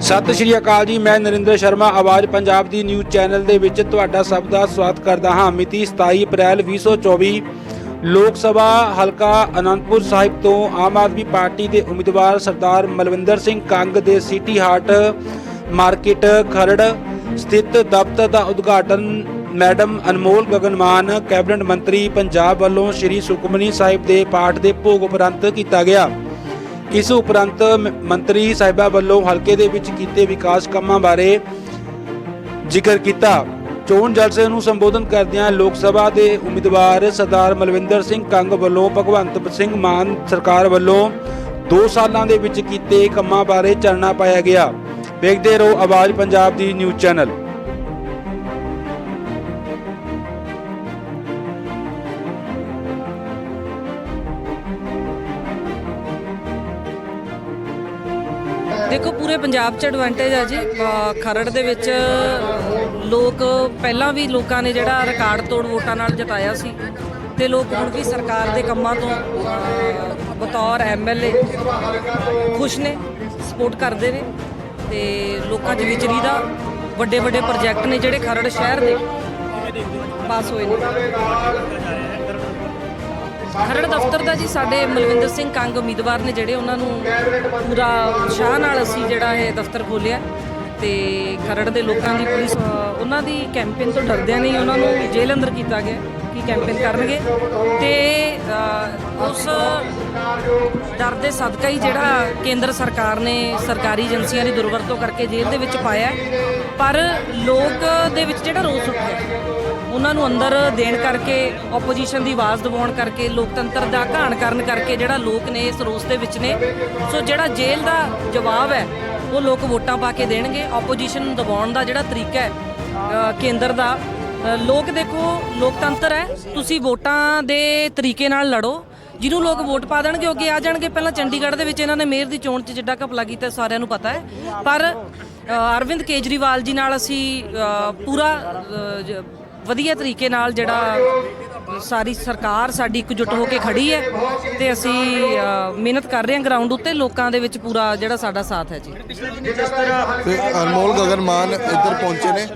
ਸਤਿ ਸ਼੍ਰੀ ਅਕਾਲ ਜੀ, ਮੈਂ ਨਰਿੰਦਰ ਸ਼ਰਮਾ, ਆਵਾਜ਼ ਪੰਜਾਬ ਦੀ ਨਿਊਜ਼ ਚੈਨਲ ਦੇ ਵਿੱਚ ਤੁਹਾਡਾ ਸਭ ਦਾ ਸਵਾਗਤ ਕਰਦਾ ਹਾਂ। ਮਿਤੀ 27 ਅਪ੍ਰੈਲ 2024 ਲੋਕ ਸਭਾ ਹਲਕਾ ਅਨੰਦਪੁਰ ਸਾਹਿਬ ਤੋਂ ਆਮ ਆਦਮੀ ਪਾਰਟੀ ਦੇ ਉਮੀਦਵਾਰ ਸਰਦਾਰ ਮਲਵਿੰਦਰ ਸਿੰਘ ਕੰਗ ਦੇ ਸਿਟੀ ਹਾਰਟ ਮਾਰਕੀਟ ਖਰੜ ਸਥਿਤ ਦਫ਼ਤਰ ਦਾ ਉਦਘਾਟਨ ਮੈਡਮ ਅਨਮੋਲ ਗਗਨਮਾਨ, ਕੈਬਨਿਟ ਮੰਤਰੀ ਪੰਜਾਬ ਵੱਲੋਂ ਸ੍ਰੀ ਸੁਖਮਨੀ ਸਾਹਿਬ ਦੇ ਪਾਠ ਦੇ ਭੋਗ ਉਪਰੰਤ ਕੀਤਾ ਗਿਆ। ਇਸ ਉਪਰੰਤ ਮੰਤਰੀ ਸਾਹਿਬਾ ਵੱਲੋਂ ਹਲਕੇ ਦੇ ਵਿੱਚ ਕੀਤੇ ਵਿਕਾਸ ਕੰਮਾਂ ਬਾਰੇ ਜ਼ਿਕਰ ਕੀਤਾ। ਚੋਣ ਜਲਸੇ ਨੂੰ ਸੰਬੋਧਨ ਕਰਦਿਆਂ ਲੋਕ ਸਭਾ ਦੇ ਉਮੀਦਵਾਰ ਸਰਦਾਰ ਮਲਵਿੰਦਰ ਸਿੰਘ ਕੰਗ ਵੱਲੋਂ ਭਗਵੰਤ ਸਿੰਘ ਮਾਨ ਸਰਕਾਰ ਵੱਲੋਂ 2 ਸਾਲਾਂ ਦੇ ਵਿੱਚ ਕੀਤੇ ਕੰਮਾਂ ਬਾਰੇ ਚਰਨਾ ਪਾਇਆ ਗਿਆ। ਵੇਖਦੇ ਰਹੋ ਆਵਾਜ਼ ਪੰਜਾਬ ਦੀ ਨਿਊਜ਼ ਚੈਨਲ। ਦੇਖੋ ਪੂਰੇ ਪੰਜਾਬ 'ਚ ਐਡਵਾਂਟੇਜ ਆ ਜੀ। ਖਰੜ ਦੇ ਵਿੱਚ ਲੋਕ ਪਹਿਲਾਂ ਵੀ ਲੋਕਾਂ ਨੇ ਜਿਹੜਾ ਰਿਕਾਰਡ ਤੋੜ ਵੋਟਾਂ ਨਾਲ ਜਿਤਾਇਆ ਸੀ ਤੇ ਲੋਕ ਹੁਣ ਵੀ ਸਰਕਾਰ ਦੇ ਕੰਮਾਂ ਤੋਂ ਅ, ਬਤੌਰ ਐਮਐਲਏ ਖੁਸ਼ ਨੇ ਸਪੋਰਟ ਕਰਦੇ ਨੇ ਤੇ ਲੋਕਾਂ 'ਚ ਵਿਚਰੀ ਦਾ ਵੱਡੇ ਵੱਡੇ ਪ੍ਰੋਜੈਕਟ ਨੇ ਜਿਹੜੇ ਖਰੜ ਸ਼ਹਿਰ ਦੇ ਪਾਸ ਹੋਏ ਨੇ। ਖਰੜ ਦਫ਼ਤਰ ਦਾ ਜੀ ਸਾਡੇ ਮਲਵਿੰਦਰ ਸਿੰਘ ਕੰਗ ਉਮੀਦਵਾਰ ਨੇ ਜਿਹੜੇ ਉਹਨਾਂ ਨੂੰ ਪੂਰਾ ਉਤਸ਼ਾਹ ਨਾਲ ਅਸੀਂ ਜਿਹੜਾ ਇਹ ਦਫ਼ਤਰ ਖੋਲਿਆ ਤੇ ਖਰੜ ਦੇ ਲੋਕਾਂ ਦੀ ਪੁਲਿਸ ਉਹਨਾਂ ਦੀ ਕੈਂਪੇਨ ਤੋਂ ਡਰਦਿਆਂ ਨਹੀਂ ਉਹਨਾਂ ਨੂੰ ਜੇਲ੍ਹ ਅੰਦਰ ਕੀਤਾ ਗਿਆ। ਕਿ ਕੈਂਪੇਨ ਕਰਨਗੇ ਤੇ ਉਸ ਡਰ ਦੇ ਸਦਕਾ ਹੀ ਜਿਹੜਾ ਕੇਂਦਰ ਸਰਕਾਰ ਨੇ ਸਰਕਾਰੀ ਏਜੰਸੀਆਂ ਦੀ ਦੁਰਵਰਤੋਂ ਕਰਕੇ ਜੇਲ੍ਹ ਦੇ ਵਿੱਚ ਪਾਇਆ ਪਰ ਲੋਕ ਦੇ ਵਿੱਚ ਜਿਹੜਾ ਰੋਸ ਉੱਠਿਆ ਉਹਨਾਂ ਨੂੰ ਅੰਦਰ ਦੇਣ ਕਰਕੇ ਆਪੋਜੀਸ਼ਨ ਦੀ ਆਵਾਜ਼ ਦਬਾਉਣ ਕਰਕੇ, ਲੋਕਤੰਤਰ ਦਾ ਘਾਣ ਕਰਨ ਕਰਕੇ ਜਿਹੜਾ ਲੋਕ ਨੇ ਇਸ ਰੋਸ ਦੇ ਵਿੱਚ ਨੇ, ਸੋ ਜਿਹੜਾ ਜੇਲ੍ਹ ਦਾ ਜਵਾਬ ਹੈ, ਉਹ ਲੋਕ ਵੋਟਾਂ ਪਾ ਕੇ ਦੇਣਗੇ। ਆਪੋਜੀਸ਼ਨ ਨੂੰ ਦਬਾਉਣ ਦਾ ਜਿਹੜਾ ਤਰੀਕਾ ਹੈ ਕੇਂਦਰ ਦਾ ਲੋਕ ਦੇਖੋ, ਲੋਕਤੰਤਰ ਹੈ। ਤੁਸੀਂ ਵੋਟਾਂ ਦੇ ਤਰੀਕੇ ਨਾਲ ਲੜੋ। ਜਿਹਨੂੰ ਲੋਕ ਵੋਟ ਪਾ ਦੇਣਗੇ, ਉਹ ਅੱਗੇ ਆ ਜਾਣਗੇ। ਪਹਿਲਾਂ ਚੰਡੀਗੜ੍ਹ ਦੇ ਵਿੱਚ ਇਹਨਾਂ ਨੇ ਮੇਅਰ ਦੀ ਚੋਣ 'ਚ ਜਿੱਡਾ ਘਪਲਾ ਕੀਤਾ, ਸਾਰਿਆਂ ਨੂੰ ਪਤਾ ਹੈ। ਪਰ ਅਰਵਿੰਦ ਕੇਜਰੀਵਾਲ ਜੀ ਨਾਲ ਅਸੀਂ ਪੂਰਾ ਵਧੀਆ ਤਰੀਕੇ ਨਾਲ ਜਿਹੜਾ ਸਾਰੀ ਸਰਕਾਰ ਸਾਡੀ ਇਕਜੁੱਟ ਹੋ ਕੇ ਖੜੀ ਹੈ ਤੇ ਅਸੀਂ ਮਿਹਨਤ ਕਰ ਰਹੇ ਹਾਂ ਗਰਾਊਂਡ ਉੱਤੇ। ਲੋਕਾਂ ਦੇ ਵਿੱਚ ਪੂਰਾ ਜਿਹੜਾ ਸਾਡਾ ਸਾਥ ਹੈ ਜੀ। ਤੇ ਅਨਮੋਲ ਗਗਨ ਮਾਨ ਇੱਧਰ ਪਹੁੰਚੇ ਨੇ।